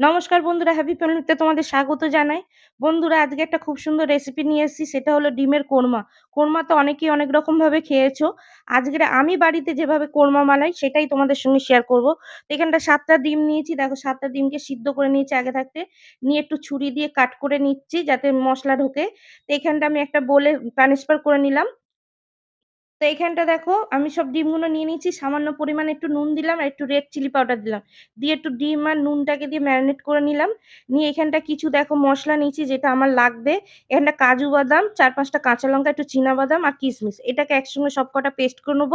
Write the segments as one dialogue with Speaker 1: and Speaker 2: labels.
Speaker 1: নমস্কার বন্ধুরা হ্যাপি ফ্যামিলিতে তোমাদের স্বাগত জানাই। বন্ধুরা, আজকে একটা খুব সুন্দর রেসিপি নিয়ে এসেছি, সেটা হলো ডিমের কোরমা। কোরমা তো অনেকেই অনেক রকম ভাবে খেয়েছো। আজকের আমি বাড়িতে যেভাবে কোরমা মালাই, সেটাই তোমাদের সঙ্গে শেয়ার করব। তো এখানটা সাতটা ডিম নিয়েছি, দেখো সাতটা ডিমকে সিদ্ধ করে নিয়েছি আগে থাকতে। নিয়ে একটু ছুরি দিয়ে কাট করে নিচ্ছি, যাতে মশলা ঢোকে। তো এখানটা আমি একটা বলে ট্রান্সফার করে নিলাম। তো এইখানটা দেখো, আমি সব ডিমগুলো নিয়ে নিয়েছি, সামান্য পরিমাণে একটু নুন দিলাম আর একটু রেড চিলি পাউডার দিলাম। দিয়ে একটু ডিম আর নুনটাকে দিয়ে ম্যারিনেট করে নিলাম। নিয়ে এখানটা কিছু দেখো মশলা নিয়েছি, যেটা আমার লাগবে। এখানটা কাজু বাদাম, চার পাঁচটা কাঁচা লঙ্কা, একটু বাদাম আর কিশমিশ। এটাকে একসঙ্গে সব কটা পেস্ট করে নেব।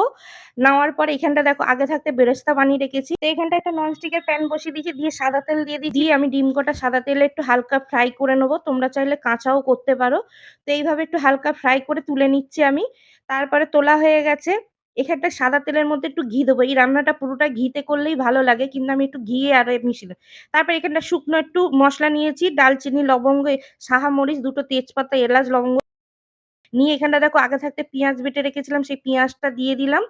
Speaker 1: নেওয়ার পরে এখানটা দেখো, আগে থাকতে বেরেস্তা বানিয়ে রেখেছি। তো এখানটা একটা ননস্টিকের প্যান বসিয়ে দিয়েছি, দিয়ে সাদা তেল দিয়ে দিয়ে আমি ডিম কটা সাদা তেলে একটু হালকা ফ্রাই করে নেব। তোমরা চাইলে কাঁচাও করতে পারো। তো এইভাবে একটু হালকা ফ্রাই করে তুলে নিচ্ছি আমি। তারপরে তোলা হয়ে গেছে। এখানটা সাদা তেলের মধ্যে একটু ঘি দেবো। এই রান্নাটা পুরোটা ঘিতে করলেই ভালো লাগে, কিন্তু আমি একটু ঘি আর মিশিয়ে তারপর এখানটা শুকনো একটু মশলা নিয়েছি, ডালচিনি, লবঙ্গ সাহা মরিচ, দুটো তেজপাতা, এলাচ, লবঙ্গ নিয়ে এখানটা দেখো আগে থাকতে পেঁয়াজ বেটে রেখেছিলাম, সেই পেঁয়াজটা দিয়ে দিলাম।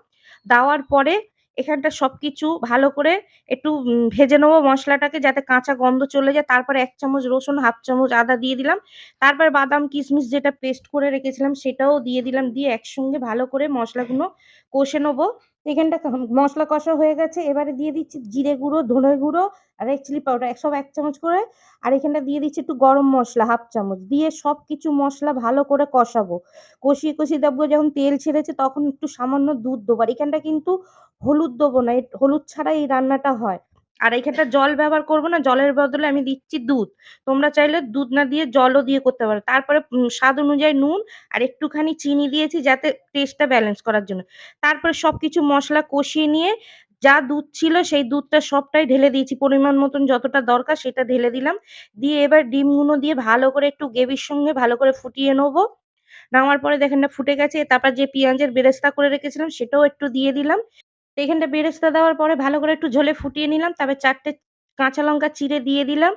Speaker 1: দেওয়ার পরে এখানটা সবকিছু ভালো করে একটু ভেজে নেব মশলাটাকে যাতে কাঁচা গন্ধ চলে যায়। তারপরে এক চামচ রসুন, হাফ চামচ আদা দিয়ে দিলাম। তারপর বাদাম, কিশমিশ যেটা পেস্ট করে রেখেছিলাম সেটাও দিয়ে দিলাম। দিয়ে একসঙ্গে ভালো করে মশলাগুলো কষে নেব। এখানটা মশলা কষা হয়ে গেছে। এবারে দিয়ে দিচ্ছি জিরে গুঁড়ো, ধনে গুঁড়ো আর এক চিলি পাউডার সব এক চামচ করে। আর এখানটা দিয়ে দিচ্ছি একটু গরম মশলা, হাফ চামচ। দিয়ে সব কিছু মশলা ভালো করে কষাবো। কষিয়ে কষিয়ে দেবো যখন তেল ছেড়েছে তখন একটু সামান্য দুধ দেবো। আর এখানটা কিন্তু হলুদ দেবো না হলুদ ছাড়া এই রান্নাটা হয়। আর এখানটা জল ব্যবহার করব না, জলের বদলে আমি দিচ্ছি দুধ। তোমরা চাইলে দুধ না দিয়ে জলও দিয়ে করতে পারো। তারপরে স্বাদ অনুযায়ী নুন আর একটুখানি চিনি দিয়েছি যাতে টেস্টটা ব্যালেন্স করার জন্য। তারপরে সব কিছু মশলা কষিয়ে নিয়ে যা দুধ ছিল সেই দুধটা সবটাই ঢেলে দিয়েছি। পরিমাণ মতন যতটা দরকার সেটা ঢেলে দিলাম। দিয়ে এবার ডিমগুলো দিয়ে ভালো করে একটু গ্রেভির সঙ্গে ভালো করে ফুটিয়ে নেব। নামার পরে দেখেন না ফুটে গেছে। তারপর যে পেঁয়াজের বেরেস্তা করে রেখেছিলাম সেটাও একটু দিয়ে দিলাম। এখানটা বেরেস্তা দেওয়ার পরে ভালো করে একটু ঝোলে ফুটিয়ে নিলাম। তারপর চারটে কাঁচা লঙ্কা চিড়ে দিয়ে দিলাম।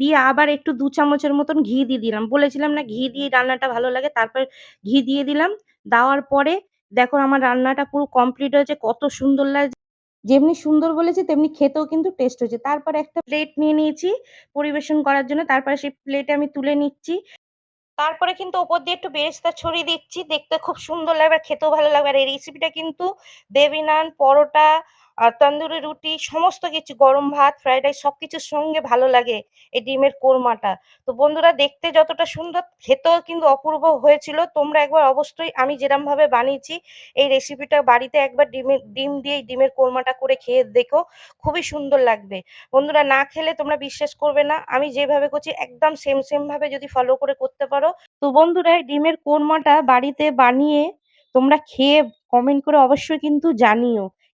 Speaker 1: দিয়ে আবার একটু দু চামচের মতন ঘি দিয়ে দিলাম। বলেছিলাম না ঘি দিয়ে রান্নাটা ভালো লাগে, তারপর ঘি দিয়ে দিলাম। দেওয়ার পরে দেখো আমার রান্নাটা পুরো কমপ্লিট হয়েছে, কত সুন্দর লাগছে। যেমনি সুন্দর বলেছি, তেমনি খেতেও কিন্তু টেস্ট হয়েছে। তারপরে একটা প্লেট নিয়ে নিয়েছি পরিবেশন করার জন্য। তারপরে সেই প্লেটে আমি তুলে নিচ্ছি। তারপরে কিন্তু ওপর দিয়ে একটু বেরেস্তা ছড়িয়ে দিচ্ছি। দেখতে খুব সুন্দর লাগবে খেতেও ভালো লাগবে। আর এই রেসিপিটা কিন্তু বেবি নান, পরোটা আর তন্দুরি রুটি, সমস্ত কিছু, গরম ভাত ফ্রাইড রাইস সব কিছুর সঙ্গে ভালো লাগে এই ডিমের কোরমাটা। তো বন্ধুরা, দেখতে যতটা সুন্দর, খেতেও কিন্তু অপূর্ব হয়েছিল। তোমরা একবার অবশ্যই আমি যেরমভাবে বানিয়েছি, এই রেসিপিটা বাড়িতে একবার ডিমের ডিম দিয়ে ডিমের কোরমাটা করে খেয়ে দেখো, খুবই সুন্দর লাগবে। বন্ধুরা, না খেলে তোমরা বিশ্বাস করবে না, আমি যেভাবে করছি একদম সেম সেমভাবে যদি ফলো করে করতে পারো। তো বন্ধুরা, এই ডিমের কোরমাটা বাড়িতে বানিয়ে তোমরা খেয়ে কমেন্ট করে অবশ্যই কিন্তু জানিও।